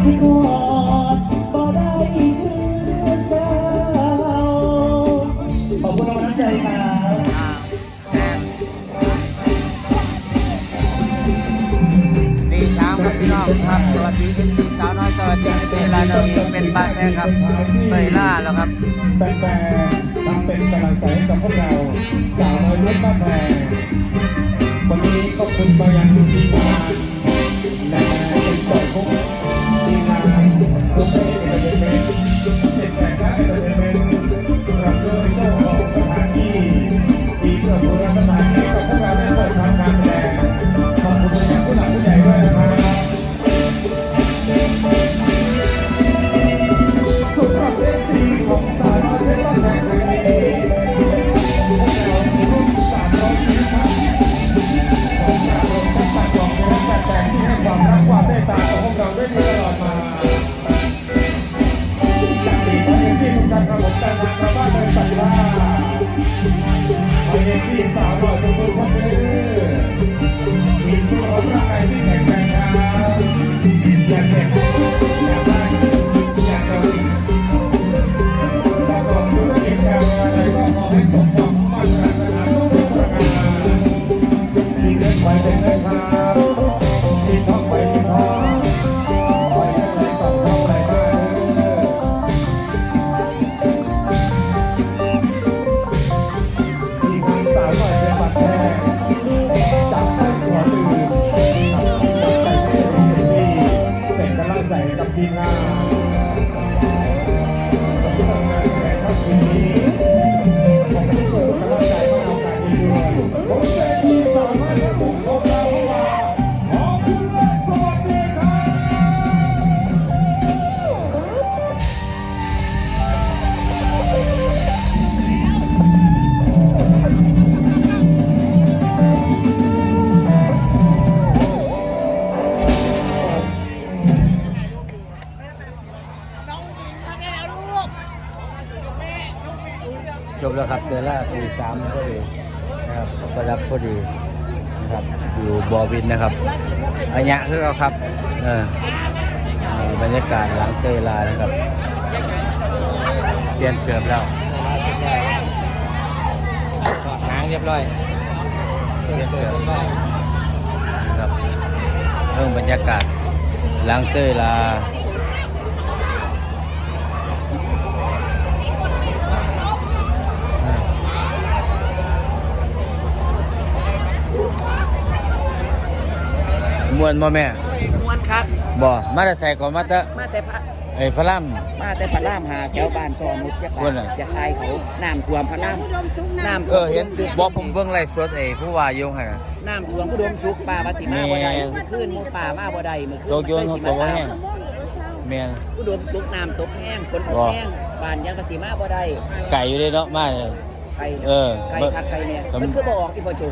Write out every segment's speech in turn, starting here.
ขอบคุณน้องน้ำใจครับอ่าแอนดีสามครับพี่น้องครับ สวัสดีเอ็นดีสาวน้อยสวัสดีเอลานวีเป็นบ้านแท้ครับเตยล่าแล้วครับแฟนๆทำเป็นกำลังใจให้กับพวกเราสาวน้อยเล็กบ้านแพงวันนี้ขอบคุณไปยังทีมงานและเป็นต่อทุก เอฟซีสาวหล่อทุกคนครับเด้อมีสุขภาพร่างกายที่แข็งแรงครับอยากเจ็บอย่าบ้าอย่าจนประกอบธุรกิจการงานอะไรก็ขอให้สมหวังมั่นปรารถนาทุกประการมีเงินไปเป็น จบแล้วครับเดือนละตีสามพอดีนะครับก็รับพอดีนะครับอยู่บอวินนะครับอันยะคือเราครับเออเอ่อบรรยากาศหลังเตยลานะครับ เปลี่ยนเกือบแล้วหางเรียบร้อยเปลี่ยนเกือบนะครับเรื่องบรรยากาศหลังเตยลา มวนบ่แม่มวนครับบ่มาแต่ใส่ก่อนมาแต่มาแต่พระไอ้พระล่มาแต่พระรามหาแถวบ้านซอมุกจะอ้วนอะจะตายเขาน้ำท่วมพระรามน้ำำเออเห็นบ่ผมเบิ่งไลฟ์สดไอ้ผู้ว่าอยู่หั่นน่ะน้ำท่วมผู้ดมสุกป่าภาษีมาบ่ได้แม่เมื่อคืนหมูป่ามาบ่ได้เมื่อคืนโตโยนเขาบอกว่าแห้งแม่นผู้ดมสุกน้ำตกแห้งฝนตกบ่แห้งบ้านยังภาษีมาบ่ได้ไก่อยู่เด้เนาะมาไก่เออไก่คักไก่เนี่ยผมมันคือบ่ออกที่พ่อโจ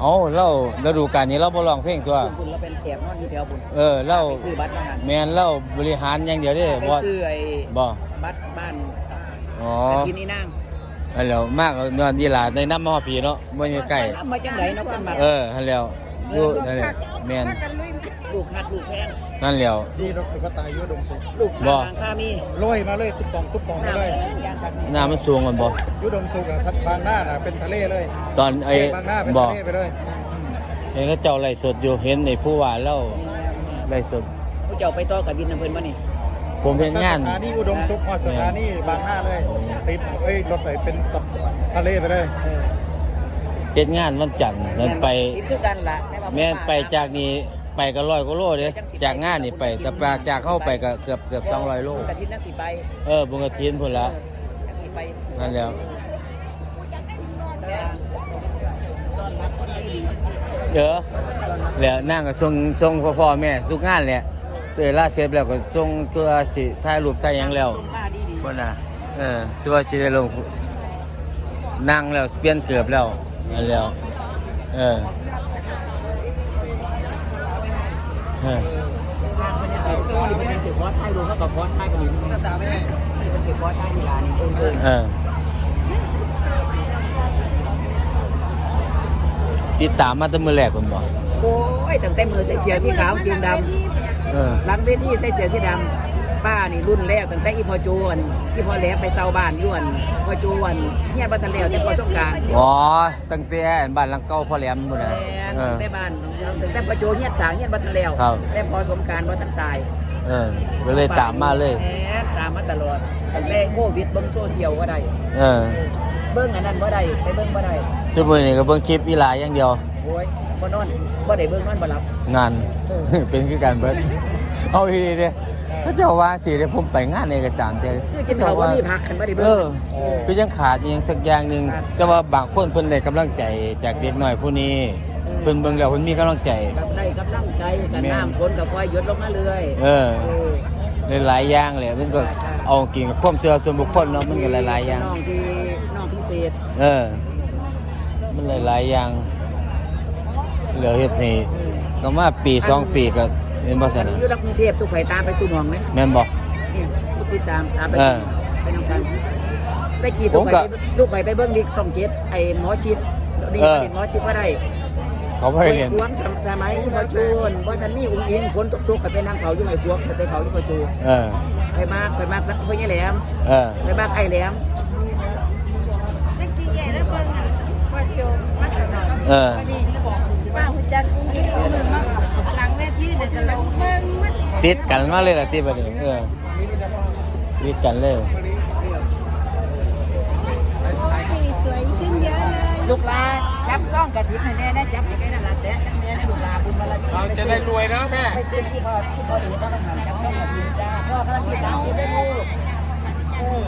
เอ้าเราฤดูกาลนี้เราบ่ร้องเพลงตัวคุณเราเป็นแอบนอนอยู่แถวบุญเออเราไปซื้อบัตรมาหันแม่นเราบริหารอย่างเดียวเด้ไปบ่ซื้อไอ้บ่บัตรบ้านอ๋อตะกินนี่นั่งอันแล้วมากนอนดีหลาในน้ำมาฮอดพี่เนาะบ่อยู่ใกล้น้ำมาจังไดเนาะคนมาเออหั่นแล้ว อยู่นั่นแหละแม่นลูกคัดลูกแพงนั่นแล้วที่รถก็ตายอยู่ดงสุกลูกบ่ทางข้ามีลอยมาเลยตุ๊บปองตุ๊บปองมาน้ำเลยยางคักน้ำมันสูงมันบ่อยู่ดงสุกอะทัดบางหน้าน่ะเป็นทะเลเลย ตอนไอ้บางหน้าเป็นบ่ทะเลไปเลยเห็นเขาเจ้าไล่สดอยู่เห็นไอ้ผู้ว่าเล่าไล่สดผู้เจ้าไปต่อกับบินอำเภอบ่นี่ผมเห็นงานสถานีอุดมสุขอ๋อสถานีบางหน้าเลยติดเอ้ยรถไหนเป็นสับทะเลไปเลย เป็นงานวันจันทร์นั่นไปติดคือกันล่ะแม่นไปจากนี้ไปก็ร้อยกว่าโลเด้จากงานนี่ไป แต่จากจากเข้าไปก็เกือบเกือบ200โลกระทินนักสิไปเออบุญกฐินพุ่นละนักสิไปนั่นแล้วต้อนรับคนดีเด้อแล้วนั่งก็ส่งส่งพ่อพ่อแม่ทุกงานแหละเตยลาเสร็จแล้วก็ส่งตัวสิถ่ายรูปถ่ายหยังแล้วส่งมาดีดีคนน่ะเออสิว่าสิได้ลงนั่งแล้วเปลี่ยนเกือบแล้ว นั่นแล้วเออเออทางมันยังสิโอ้นี่มันยังสิคอร์สให้ดูเขากับคอร์สให้กับบินหน้าตาไม่มันสิคอร์สให้ที่ร้านนี่เอิ้นเอิ้นเออติดตามมาตั้งมือแรกคนบอกโอ้ยตั้งแต่มือใส่เสียสีขาวจีนดำเออหลังเวทีใส่เสื้อสีดำ ป้านี่รุ่นแรกตั้งแต่อีพอโจวนอีพอแหลมไปเซาบ้านอยวนพอโจวนเฮียนบัทันแล้วแต่พอสงกรารอ๋อตั้งแต่บ้านหลังเก่าพ่อแหลมพุ่นน่ะเออแม่บ้านตั้งแต่พอโจเฮียนสางเฮียนบัทันแล้วครับ แต่พอสงกรารบัทันตายเออก็เลยตามมาเลย แหมตามมาตลอดตั้งแต่โควิดเบิ่งโซเชียลก็ได้เออเบิ่งอันนั้นบ่ได้ไปเบิ่งบ่ได้ซุมื้อนี้ก็เบิ่งคลิปอีหลาอย่างเดียวโอ้ยบ่นอนบ่ได้เบิ่งนอนบ่หลับ งาน เออ เป็นคือการเบิดเอาอีหลีเด้ เขาเจ้าว่าสิเด้ผมไปงานในกระจางแต่คือกินข้าวบ่มีผักกันบ่ได้เอเบิ่ง อคือยังขาดอีหยังสักอย่างหนึงครับแต่ว่าบางคนเพิ่นได้กำลังใจจากเด็กน้อยผู้นี้อืม เพิ่นเบิ่งแล้วเพิ่นมีกำลังใจ กับได้กำลังใจกับแม่นน้ำฝนกับไฟหยดลงมาเรื่อยเออ เออหลายๆอย่างแหละมันก็ใช่เอากินกับความเชื่อส่วนบุคคลเนาะมันก็หลายๆอย่าง น้องที่น้องพิเศษเออ มันหลายๆอย่างเหลือเฮ็ดนี่ก็มาปีสองปีก็ เป็นบ่ซั่นน่ะอยู่ในกรุงเทพทุกข่อยตามไปสู่หมองไหมแม่นบ่ นี่ทุกติดตามตามไปเออไปนำกันได้กี่ทุกผมก็ข่อยทุกข่อยไปเบิ้งลิกช่องเจ็ดไอ้หมอชิดดีเออ หมอชิดว่าได้เขาบ่ได้เรียนควงสมัยที่พอจูนว่าทันนี่อุ้งอิงฝนตกตุกข่อยไปนั่งเขาอยู่ไอ้ควงข่อยไปเขาอยู่พอจูเออ ไปมากไปมากเพื่อนยี่แหลมเออ ไปมากไอ้แหลม ตะกี้ใหญ่แล้วเบิ่งอะว่าโจมมาตลอดเออนี่บ ติดกันมาเลยล่ะติบัดนี้เออติดกันเลยสวยขึ้นเยอะเลยลูกลาจับซ่องกระถิ่นให้แน่นะจับให้แค่นั้นละแต่จับแน่นะลูกลาบุญบารมีเราจะได้รวยนะแม่ไปซื้อที่พ่อที่พ่อเดี๋ยวพ่อต้องทำจับซ่องกระถิ่นจ้าพ่อพลังที่สามสิบได้ลูกเออ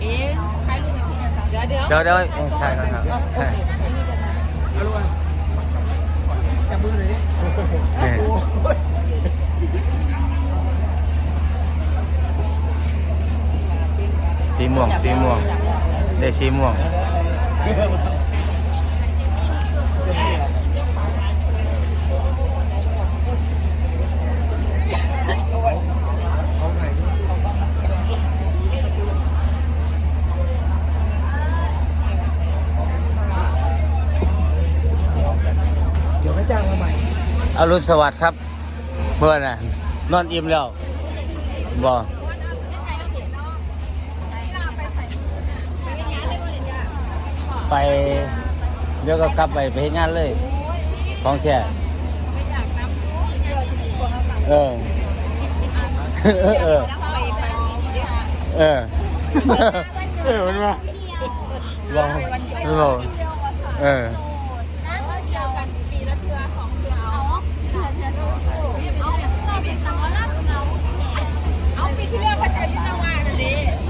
เอ๊ะใครลูกเดี๋ยวเดี๋ยวเดี๋ยวเดี๋ยวเออใช่ครับครับใช่จับมือเลยดิ เออ สีม่วง สีม่วง ได้สีม่วง เดี๋ยวให้จ้างมาใหม่อรุณสวัสดิ์ครับ เพื่อนน่ะ นอนอิ่มแล้วบ่ ไป เดี๋ยวก็กลับไปไปเฮ็ดงานเลย ของแท้เออ เออ เออ เออเออมันว่าลองลองเออ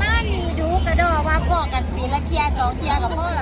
มานี่ดูกระดอว่าบอกกันปีละเทียสองเทียกับพ่อละลาว่าใส่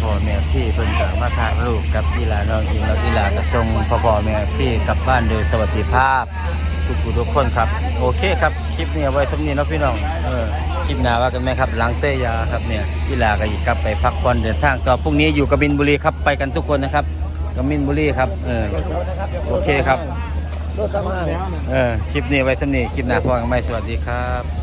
่อ แม่ที่เพิ่นก็มาถ่ายรูปกับอีหลาน้องอิงแล้วอีหลาก็ส่งพ่อแม่ที่กลับบ้านโดยสวัสดิภาพ ทุกผู้ทุกคนครับ โอเคครับคลิปนี้เอาไว้สำนีเนาะพี่น้องเออคลิปหน้าว่ากันไหมครับหลังเตยาครับเนี่ยอีหลาก็อีกกลับไปพักผ่อนเดินทางต่อพรุ่งนี้อยู่กบินบุรีครับไปกันทุกคนนะครับกบินบุรีครับเออโอเคครับรถตามมาเออคลิปนี้ไว้สำนีคลิปหน้าพอกันไหมสวัสดีครับ